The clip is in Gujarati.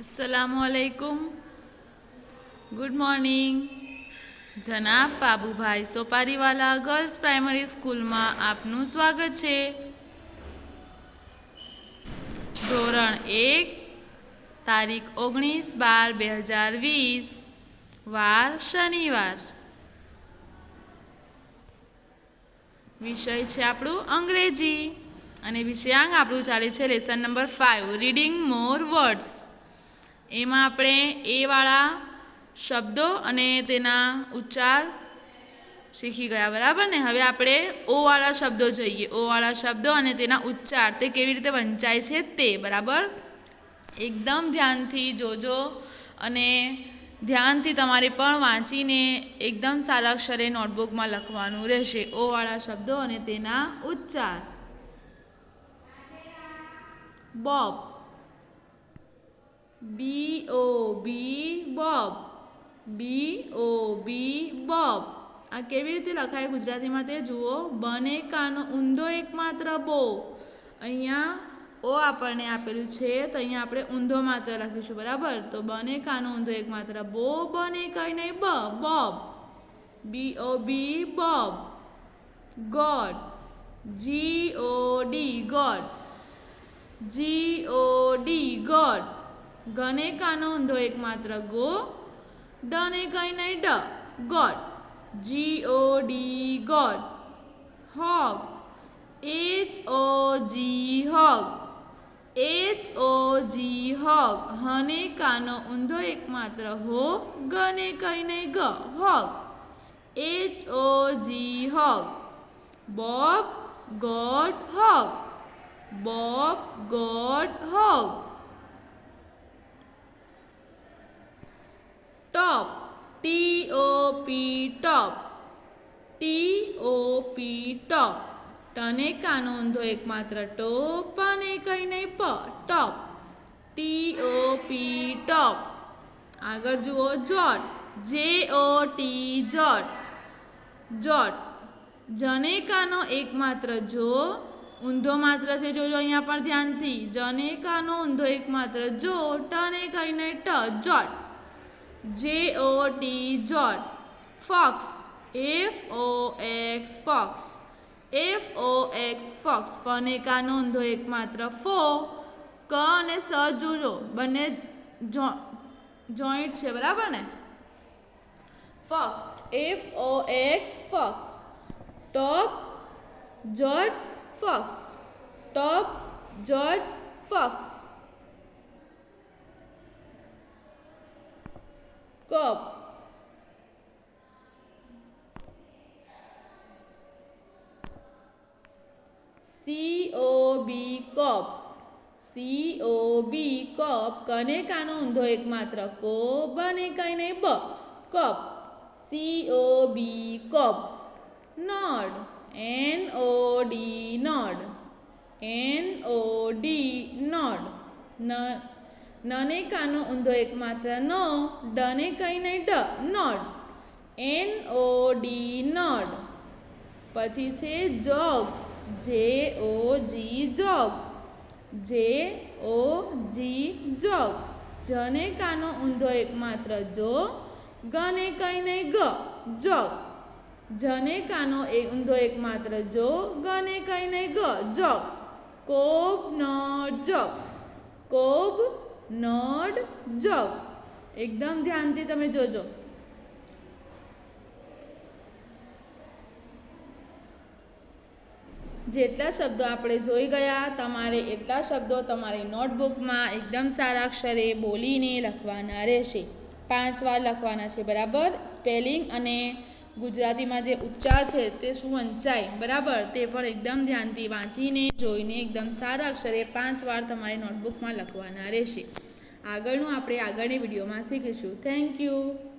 અસલામુઅલૈકુમ ગુડ મોર્નિંગ જનાબ બાબુભાઈ સોપારીવાલા ગર્લ્સ પ્રાઇમરી સ્કૂલમાં આપનું સ્વાગત છે. ધોરણ એક, તારીખ ઓગણીસ બાર બે હજાર વીસ, વાર શનિવાર. વિષય છે આપણું અંગ્રેજી. અને વિષયાંક આપણું ચાલે છે lesson number five reading more words એમાં આપણે એવાળા શબ્દો અને તેના ઉચ્ચાર શીખી ગયા, બરાબર ને? હવે આપણે ઓવાળા શબ્દો જોઈએ. ઓવાળા શબ્દો અને તેના ઉચ્ચાર, તે કેવી રીતે વંચાય છે તે, બરાબર? એકદમ ધ્યાનથી જોજો અને ધ્યાનથી તમારે પણ વાંચીને એકદમ સારા અક્ષરે નોટબુકમાં લખવાનું રહેશે. ઓવાળા શબ્દો અને તેના ઉચ્ચાર. Bob. B O B Bob B O B Bob આ કેવી રીતે લખાય ગુજરાતીમાં તે જુઓ. બને કાનો ઊંધો એકમાત્ર બો. અહીંયા ઓ આપણને આપેલું છે, તો અહીંયા આપણે ઊંધો માત્ર લખીશું, બરાબર? તો બને કાનો ઊંધો એકમાત્ર બો, બને કઈ નહીં, બ bob B O B bob god G O D god G O D god ગને કાનો ઊંધો એકમાત્ર ગો ડને કઈ નહીં ડ god G O D god hog H O G hog H O G hog હને કાનો ઊંધો એકમાત્ર હો ગને કઈ નહીં ગ hog H O G hog bob god hog bob god hog top T O P top. T O P top. ટને કા ઊંધો એકમાત્ર ટોપ અને કંઈ નહીં પ, ટોપ. ટી ઓ પી ટોપ. આગળ જુઓ, જોટ. J O T, જોટ. જોટ. જનેકાનો એકમાત્ર જો, ઊંધો માત્ર છે જોજો અહીંયા પણ ધ્યાનથી. જનેકાનો ઊંધો એકમાત્ર જો ટને કહીને ટ, jot. J O T, jot. Fox F O X fox F O X fox ફને નોંધો એકમાત્ર. ફો, ક અને સ જોજો. બંને જોઈન્ટ છે, બરાબર ને? Fox F O X fox top jot fox top jot fox cup C O B cop C O B cop કને કાનો ઊંધો એકમાત્ર? કો બને કઈને બ. Cup C O B cup nod N O D nod N O D nod નને કાનો ઊંધો એકમાત્ર? નો. ડને કઈને ડ. Nod N O D nod પછી છે જોગ. જે ઓ જી જોગ. જે ઓ જી જોગ. જને કાનો ઊંધો એકમાત્ર જો, ગને કઈ નહીં ગ, જોગ. જને કાનો એ ઊંધો એકમાત્ર જો, ગને કઈ નહીં ગ, jog. Cob not jog. Cob nod jog. એકદમ ધ્યાનથી તમે જોજો. જેટલા શબ્દો આપણે જોઈ ગયા, તમારે એટલા શબ્દો તમારી નોટબુકમાં એકદમ સારા અક્ષરે બોલીને લખવાના રહેશે. પાંચ વાર લખવાના છે, બરાબર? સ્પેલિંગ અને ગુજરાતીમાં જે ઉચ્ચાર છે તે શું વંચાય બરાબર? તે પણ એકદમ ધ્યાનથી વાંચીને, જોઈને એકદમ સારા અક્ષરે પાંચ વાર તમારી નોટબુકમાં લખવાના રહેશે. આગળનું આપણે આગળની વિડીયોમાં શીખીશું. Thank you.